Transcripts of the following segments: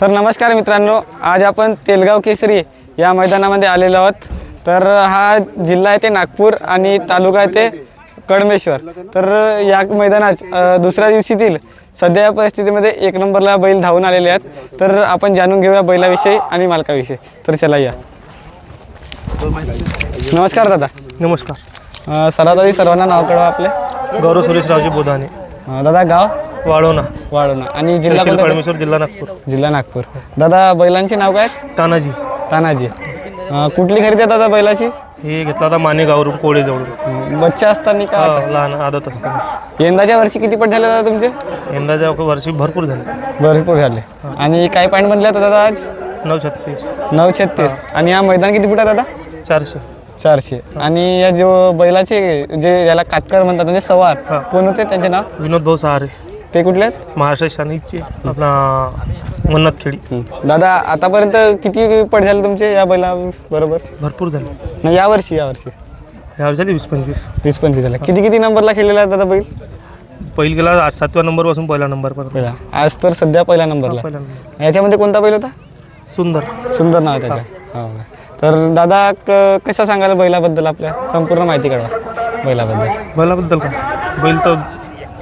तर नमस्कार मित्रांनो आज आपण तेलगाव केसरी या मैदानामध्ये आलेलो आहोत. तर हा जिल्हा आहे ते नागपूर आणि तालुका आहे ते कडमेश्वर तर या मैदानात दुसऱ्या दिवशीतील सध्या या परिस्थितीमध्ये एक नंबरला बैल धावून आलेले आहेत. तर आपण जाणून घेऊया बैलाविषयी आणि मालकाविषयी. तर चला या. नमस्कार दादा. नमस्कार. सर्वात आधी सर्वांना नाव कळवा आपले. गौरव सुरेशरावजी बोधाने. दादा गाव? वाळवणा. वाळूना आणि जिल्हा तहसील कोणता? कळमेश्वर जिल्हा नागपूर. जिल्हा नागपूर. दादा बैलांची नाव काय? आहेत? तानाजी. तानाजी. अं, कुठली खरेदी आहे दादा बैलाची? हे घेतला होता मानेगावरून कोळेजवळून. अं, बच्चा असताना का हा, आता? लहान आदत असताना. यंदाच्या वर्षी किती पट झाले दादा तुमचे? यंदाच्या वर्षी भरपूर झाले. भरपूर झाले. आणि काय पॉईंट बनले आता दादा आज? नऊ छत्तीस. नऊ छत्तीस. आणि हा मैदान किती फूट आहे दादा? चारशे. चारशे. आणि या जो बैलाचे जे याला कातकर म्हणतात म्हणजे सवार हा. कोण होते? त्यांचे नाव? विनोद भाऊ सहारे. ते कुठले आहेत? महाराष्ट्र शानिकचे आपला मन्नत खेडी हं. दादा आतापर्यंत किती पट झाले तुमचे या बैला बरोबर? भरपूर झाले. नाही यावर्षी यावर्षी ह्या झाली वीस पंचवीस वीस पंचवीस झाले. किती किती नंबरला खेळलेला आहे दादा बैल? पहिल गेला आज सातव्या नंबरपासून पहिला नंबर पर्यंत. पहिला. आज तर सध्या पहिल्या नंबरला. पहिला नंबर. याच्यामध्ये कोणता बैल होता? सुंदर. सुंदर नाव आहे त्याचं. हो का. तर दादा क कसं सांगाल बैलाबद्दल आपल्या? संपूर्ण माहिती कळवा बैलाबद्दल. बैलाबद्दल काय? बैल तर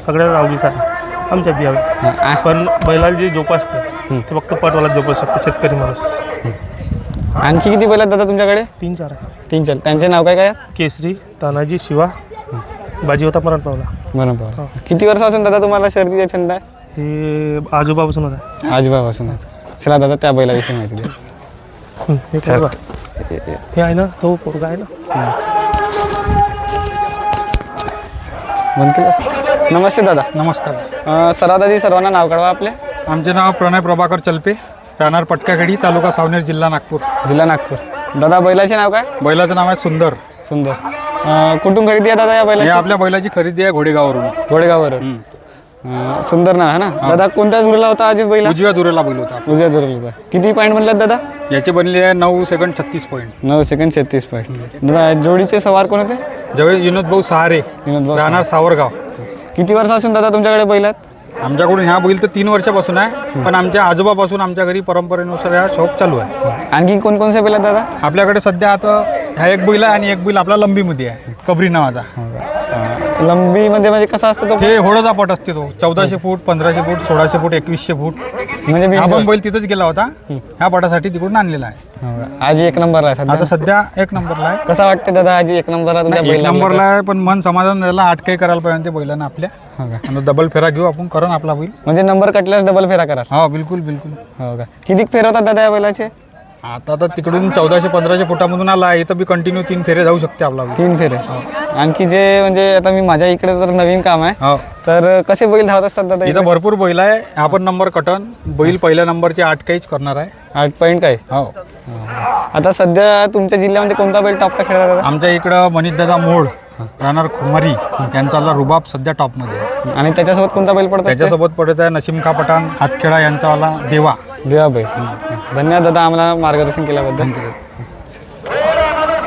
सगळ्यात आवडीचा आहे. आमच्या बियावे हा, पण बैलाला जे जोपासते ते फक्त पटवाला जोपासू शकते शेतकरी माणूस. आणखी किती बैल आहेत दादा तुमच्याकडे? तीन चार आहे तीन चार. त्यांचे नाव काय काय? आहेत? केसरी तानाजी शिवा बाजी होता मरण पावला बरोबर किती वर्षापासून दादा तुम्हाला शर्दीचा छंद आहे हे आजोबापासून होता आजोबापासून. चला दादा त्या बैलाविषयी माहिती द्या. हं, हे पोरगा. हे आहे ना तो पोरगा आहे ना? बंद? नमस्ते दादा. नमस्कार. अं, सर्वात आधी सर्वांना नाव कळवा आपले. आमचे नाव प्रणय प्रभाकर चलपे राहणार पटकाखेडी तालुका सावनेर जिल्हा नागपूर. जिल्हा नागपूर. दादा बैलाचे नाव काय? बैलाचं नाव आहे सुंदर. सुंदर. अं, कुठून खरेदी आहे दादा या हे बैलाची आपल्या बैलाची खरेदी आहे घोडेगाववरून. घोडेगाववरून. अं, सुंदर नाव आहे ना? दादा कोणत्या दुरला होता आज बैला? उजव्या दुरेला बैल होता. उजव्या दुरला होता. किती पॉईंट म्हणलात दादा? याचे बनले आहे नऊ सेकंड छत्तीस पॉईंट नऊ सेकंड छत्तीस पॉईंट दादा जोडीचे सवार कोण होते? ज्यावेळी विनोद भाऊ सहारे विनोद भाऊ राहणार सावरगाव. किती वर्षापासून दादा तुमच्याकडे बैल आहेत आमच्याकडून ह्या बैल तर तीन वर्षापासून आहे पण आमच्या आजोबापासून आमच्या घरी परंपरेनुसार हा शौक चालू आहे. आणखी कोणकोणचे बैल आहेत दादा? आपल्याकडे सध्या आता ह्या एक बैल आहे आणि एक बैल आपला लंबीमध्ये आहे कबरी नावाचा. अं, लंबीमध्ये म्हणजे कसा असतो तो? ते होडोचा पट असते तो चौदाशे फूट पंधराशे फूट सोळाशे फूट एकवीसशे फूट. म्हणजे हा. पण बैल तिथंच गेला होता ह्या पटासाठी तिकडून आणलेला आहे. हो. आज एक नंबरला आहे आता सध्या सध्या एक नंबरला आहे. कसा वाटते दादा आज एक नंबरला तुमच्या एक नंबरला आहे पण मन समाधान झालं आठ काही करायला पाहिजे ते बैलांना आपल्या. हो का? आणि डबल फेरा घेऊ आपण करण आपला बैल. म्हणजे नंबर कटल्यास डबल फेरा करा हा बिलकुल बिलकुल. हो का? किती फेरवतात दादा या बैलाचे? आता तर तिकडून चौदाशे पंधराशे फुटामधून आला आहे इथं बी कंटिन्यू तीन फेरे जाऊ शकते आपला बैल. तीन फेरे. आणखी जे म्हणजे आता मी माझ्या इकडे तर नवीन काम आहे. हो. तर कसे बैल धावत असतात दादा इथं भरपूर बैल आहे. आपण नंबर कटन. बैल पहिल्या नंबरचे आठ काहीच करणार आहे. आठ पॉईंट काय? हो. आता सध्या तुमच्या जिल्ह्यामध्ये कोणता बैल टॉपला खेळला दादा आमच्या इकडं मनीषदादा मोड राहणार खुमारी यांचा रुबाब सध्या टॉपमध्ये आहे. आणि त्याच्यासोबत कोणता बैल पडत त्याच्यासोबत पडत आहे नसीम खा पठाण हातखेडा यांचावाला देवा. देवा बैल. धन्यवाद दादा आम्हाला मार्गदर्शन केल्याबद्दल.